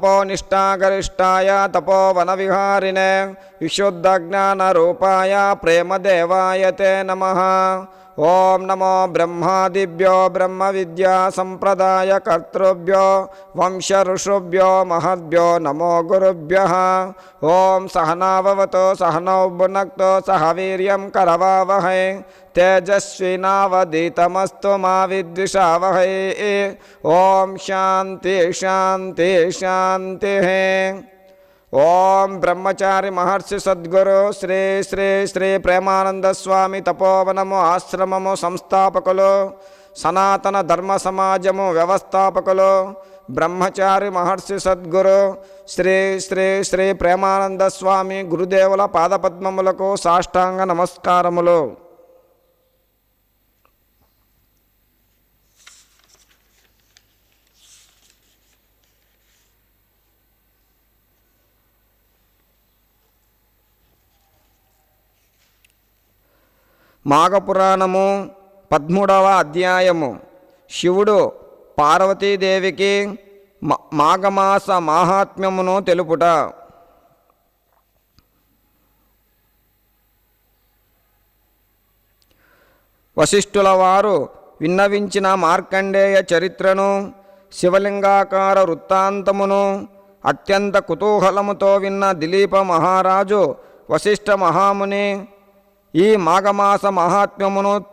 తపోనిష్టాగరిష్టాయ తపోవనవిహారిణే విశుద్ధజ్ఞానరూపాయ ప్రేమదేవాయ తే నమ ఓం నమో బ్రహ్మాదిభ్యో బ్రహ్మ విద్యా సంప్రదాయ కర్తృభ్యో వంశ ఋషుభ్యో మహద్భ్యో నమో గురుభ్య. ఓం సహనావవతో సహనౌ భునక్తో సహ వీర్యం కరవావహై తేజస్వినావదీతమస్తు మా విద్విషావహై. ఓం శాంతి శాంతి శాంతి. ఓం బ్రహ్మచారి మహర్షి సద్గురు శ్రీ శ్రీ శ్రీ ప్రేమానంద స్వామి తపోవనము ఆశ్రమము సంస్థాపకులు సనాతన ధర్మ సమాజము వ్యవస్థాపకులు బ్రహ్మచారి మహర్షి సద్గురు శ్రీ శ్రీ శ్రీ ప్రేమానంద స్వామి గురుదేవుల పాదపద్మములకు సాష్టాంగ నమస్కారములు. మాఘపురాణము పదమూడవ అధ్యాయము. శివుడు పార్వతీదేవికి మ- మాఘమాస మాహాత్మ్యమును తెలుపుట. వశిష్ఠుల వారు విన్నవించిన మార్కండేయ చరిత్రను శివలింగాకార వృత్తాంతమును అత్యంత కుతూహలముతో విన్న దిలీప మహారాజు వశిష్ఠ మహాముని ఈ మాఘమాస మహాత్మ్యమును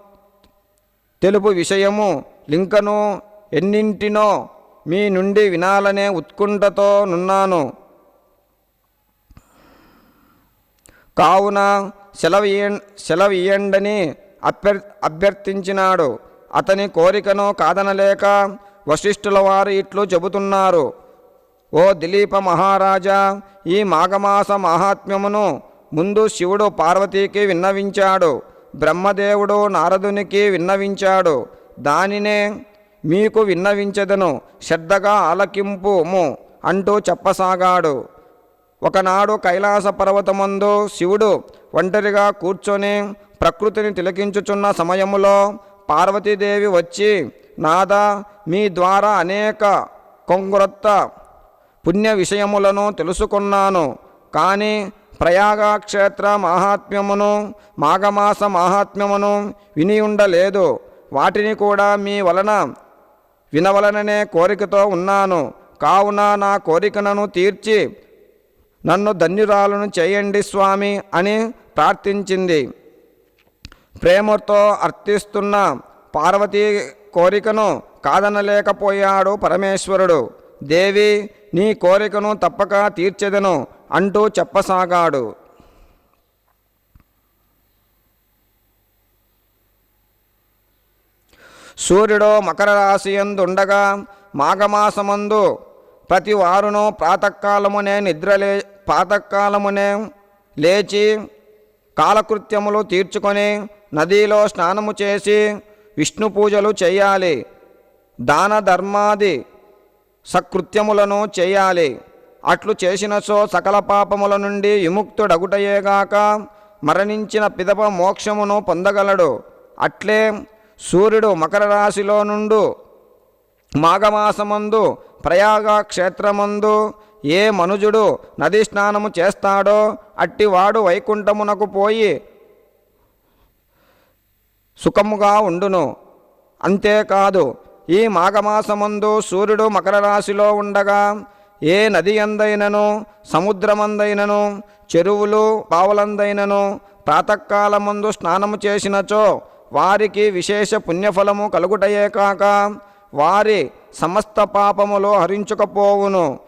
తెలుపు విషయము లింకను ఎన్నింటినో మీ నుండి వినాలనే ఉత్కంఠతో నున్నాను. కావున సెలవియ సెలవియండని అభ్యర్ అభ్యర్థించినాడు. అతని కోరికను కాదనలేక వశిష్ఠుల వారు ఇట్లు చెబుతున్నారు. ఓ దిలీప మహారాజా ఈ మాఘమాస మహాత్మ్యమును ముందు శివుడు పార్వతీకి విన్నవించాడు బ్రహ్మదేవుడు నారదునికి విన్నవించాడు. దానినే మీకు విన్నవించదను శ్రద్ధగా ఆలకింపుము అంటూ చెప్పసాగాడు. ఒకనాడు కైలాస పర్వతమందు శివుడు ఒంటరిగా కూర్చొని ప్రకృతిని తిలకించుచున్న సమయములో పార్వతీదేవి వచ్చి నాదా మీ ద్వారా అనేక కొంగ్రొత్త పుణ్య విషయములను తెలుసుకున్నాను. కానీ ప్రయాగక్షేత్ర మాహాత్మ్యమును మాఘమాస మాహాత్మ్యమును విని ఉండలేదు వాటిని కూడా మీ వలన వినవలననే కోరికతో ఉన్నాను. కావున నా కోరికను తీర్చి నన్ను ధన్యురాలను చేయండి స్వామి అని ప్రార్థించింది. ప్రేమతో అర్థిస్తున్న పార్వతీ కోరికను కాదనలేకపోయాడు పరమేశ్వరుడు. దేవి నీ కోరికను తప్పక తీర్చెదను. అంటూ చెప్పసాగాడు. సూర్యుడు మకర రాశి ఉండగా మాఘమాసమందు ప్రతి వారును ప్రాతకాలమునే నిద్రలే ప్రాతకాలమునే లేచి కాలకృత్యములు తీర్చుకొని నదిలో స్నానము చేసి విష్ణు పూజలు చేయాలి. దాన ధర్మాది సకృత్యములను చేయాలి. అట్లు చేసినచో సకల పాపముల నుండి విముక్తుడగుటయేగాక మరణించిన పిదప మోక్షమును పొందగలడు. అట్లే సూర్యుడు మకర రాశిలో నుండు మాఘమాసమందు ప్రయాగ క్షేత్రమందు ఏ మనుజుడు నదీ స్నానము చేస్తాడో అట్టివాడు వైకుంఠమునకు పోయి సుఖముగా ఉండును. అంతేకాదు ఈ మాఘమాసమందు సూర్యుడు మకర రాశిలో ఉండగా ఏ నది అందైనను సముద్రమందైనను చెరువులు పావులందైనను ప్రాతకాలమందు స్నానము చేసినచో వారికి విశేష పుణ్యఫలము కలుగుటయే కాక వారి సమస్త పాపములు హరించుకపోవును.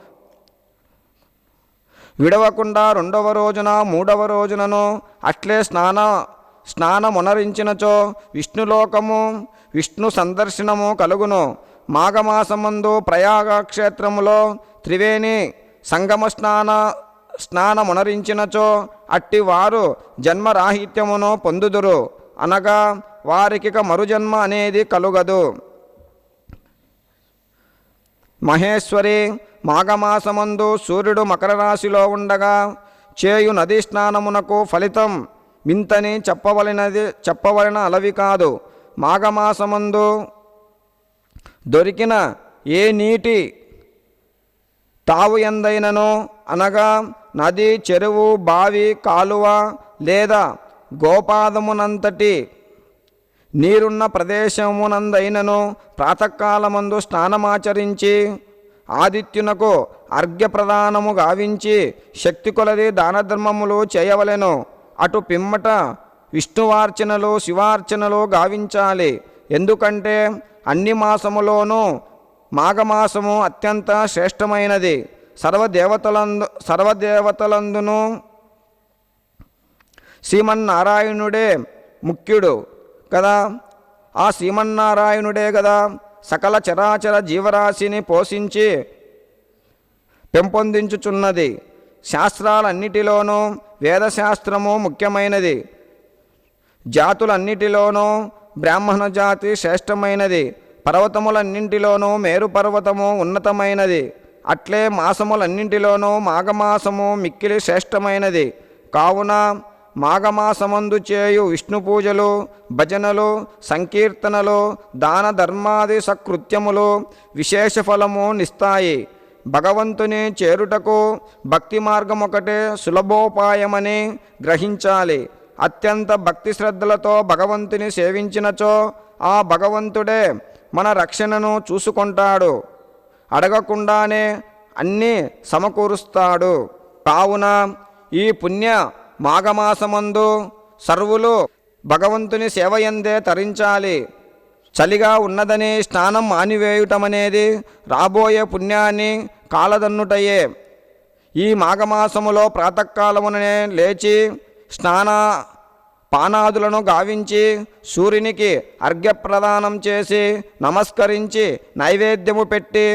విడవకుండా రెండవ రోజున మూడవ రోజునను అట్లే స్నాన స్నానమునరించినచో విష్ణులోకము విష్ణు సందర్శనము కలుగును. మాఘమాసమందు ప్రయాగ క్షేత్రములో త్రివేణి సంగమ స్నాన స్నానమునరించినచో అట్టి వారు జన్మరాహిత్యమును పొందుదురు. అనగా వారికిక మరుజన్మ అనేది కలుగదు. మహేశ్వరి మాఘమాసమందు సూర్యుడు మకర రాశిలో ఉండగా చేయు నదీ స్నానమునకు ఫలితం వింతని చెప్పవలనది చెప్పవలన అలవి కాదు. మాఘమాసమందు దొరికిన ఏ నీటి తావు ఎందైనను అనగా నది చెరువు బావి కాలువ లేదా గోపాదమునంతటి నీరున్న ప్రదేశమునందైనను ప్రాతకాలమందు స్నానమాచరించి ఆదిత్యునకు అర్ఘ్యప్రదానము గావించి శక్తి కొలది దానధర్మములు చేయవలెను. అటు పిమ్మట విష్ణువార్చనలు శివార్చనలు గావించాలి. ఎందుకంటే అన్ని మాసములోనూ మాఘమాసము అత్యంత శ్రేష్టమైనది. సర్వదేవతలందు సర్వదేవతలందును శ్రీమన్నారాయణుడే ముఖ్యుడు కదా. ఆ శ్రీమన్నారాయణుడే కదా సకల చరాచర జీవరాశిని పోషించి పెంపొందించుచున్నది. శాస్త్రాలన్నిటిలోనూ వేదశాస్త్రము ముఖ్యమైనది. జాతులన్నిటిలోనూ బ్రాహ్మణ జాతి శ్రేష్టమైనది. పర్వతములన్నింటిలోనూ మేరు పర్వతము ఉన్నతమైనది. అట్లే మాసములన్నింటిలోనూ మాఘమాసము మిక్కిలి శ్రేష్టమైనది. కావున మాఘమాసమందు చేయు విష్ణు పూజలు భజనలు సంకీర్తనలు దాన ధర్మాది సకృత్యములు విశేష ఫలము నిస్తాయి. భగవంతుని చేరుటకు భక్తి మార్గం ఒకటే సులభోపాయమని గ్రహించాలి. అత్యంత భక్తి శ్రద్ధలతో భగవంతుని సేవించినచో ఆ భగవంతుడే మన రక్షణను చూసుకుంటాడు. అడగకుండానే అన్నీ సమకూరుస్తాడు. కావున ఈ పుణ్య మాఘమాసమందు సర్వులు భగవంతుని సేవయందే తరించాలి. చలిగా ఉన్నదని స్నానం మానివేయుటమనేది రాబోయే పుణ్యాన్ని కాలదన్నుటయే. ఈ మాఘమాసములో ప్రాతకాలముననే లేచి స్నాన పానాదులను గావించి సూర్యునికి అర్ఘ్యప్రదానం చేసి నమస్కరించి నైవేద్యము పెట్టి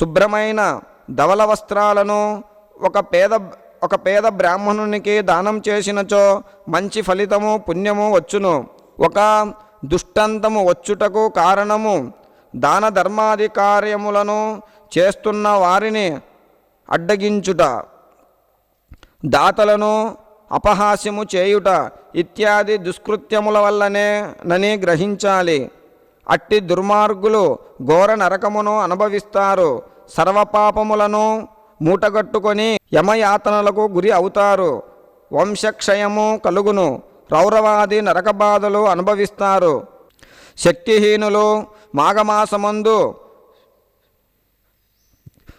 శుభ్రమైన ధవల వస్త్రాలను ఒక పేద ఒక పేద బ్రాహ్మణునికి దానం చేసినచో మంచి ఫలితము పుణ్యము వచ్చును. ఒక దుష్టంతము వచ్చుటకు కారణము దాన ధర్మాది కార్యములను చేస్తున్న వారిని అడ్డగించుట. దాతలను అపహాస్యము చేయుట ఇత్యాది దుష్కృత్యముల వల్లనే నని గ్రహించాలి. అట్టి దుర్మార్గులు ఘోర నరకమును అనుభవిస్తారు. సర్వపాపములను మూటగట్టుకొని యమయాతనలకు గురి అవుతారు. వంశక్షయము కలుగును. రౌరవాది నరకబాధలు అనుభవిస్తారు. శక్తిహీనులు మాఘమాసమందు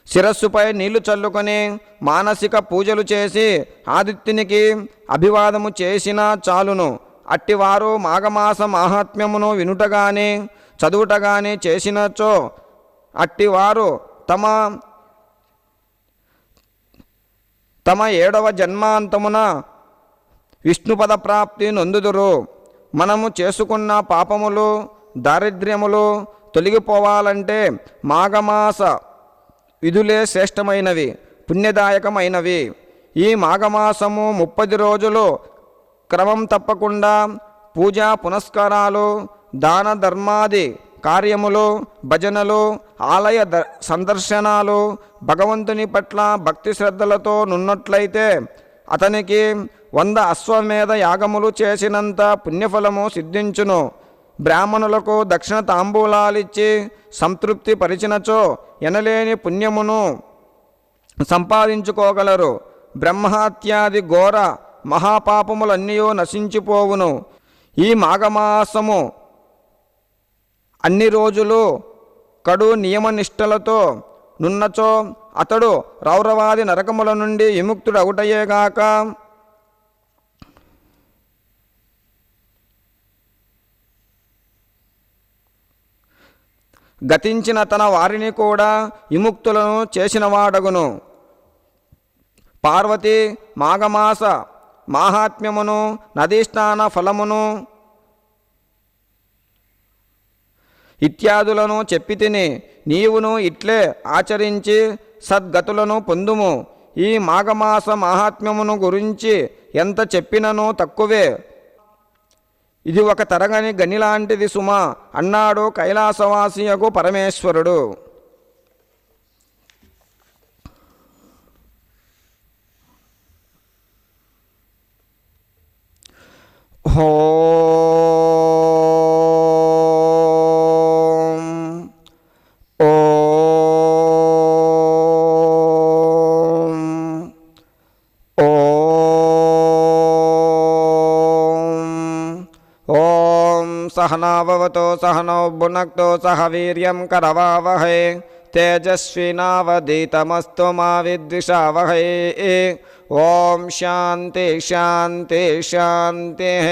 శిరస్సుపై నీళ్ళు చల్లుకొని మానసిక పూజలు చేసి ఆదిత్యునికి అభివాదము చేసిన చాలును. అట్టివారు మాఘమాస మాహాత్మ్యమును వినుటగాని చదువుటగాని చేసినచో అట్టివారు తమ తమ ఏడవ జన్మాంతమున విష్ణుపద ప్రాప్తి నొందుదురు. మనము చేసుకున్న పాపములు దారిద్ర్యములు తొలగిపోవాలంటే మాఘమాస విధులే శ్రేష్టమైనవి పుణ్యదాయకమైనవి. ఈ మాఘమాసము ముప్పది రోజులు క్రమం తప్పకుండా పూజా పునస్కారాలు దాన ధర్మాది కార్యములు భజనలు ఆలయ ద సందర్శనాలు భగవంతుని పట్ల భక్తి శ్రద్ధలతో నున్నట్లయితే అతనికి వంద అశ్వమేధ యాగములు చేసినంత పుణ్యఫలము సిద్ధించును. బ్రాహ్మణులకు దక్షిణ తాంబూలాలిచ్చి సంతృప్తి పరిచినచో ఎనలేని పుణ్యమును సంపాదించుకోగలరు. బ్రహ్మహత్యాది ఘోర మహాపాపములన్నీయో నశించిపోవును. ఈ మాఘమాసము అన్ని రోజులు కడు నియమనిష్టలతో నున్నచో అతడు రౌరవాది నరకముల నుండి విముక్తుడవుటయేగాక గతించిన తన వారిని కూడా విముక్తులను చేసినవాడగును. పార్వతి మాఘమాస మాహాత్మ్యమును నదీస్నాన ఫలమును ఇత్యాదులను చెప్పి తిని నీవును ఇట్లే ఆచరించి సద్గతులను పొందుము. ఈ మాఘమాస మాహాత్మ్యమును గురించి ఎంత చెప్పినను తక్కువే. ఇది ఒక తరగని గనిలాంటిది సుమ అన్నాడు కైలాసవాసియకు పరమేశ్వరుడు. హో सहनाववतो सहनौ भुनक्तो सह वीर्यं करवावहै तेजस्विनावधीतमस्तु मा विद्विषावहै ॐ शान्ति शान्ति शान्तिः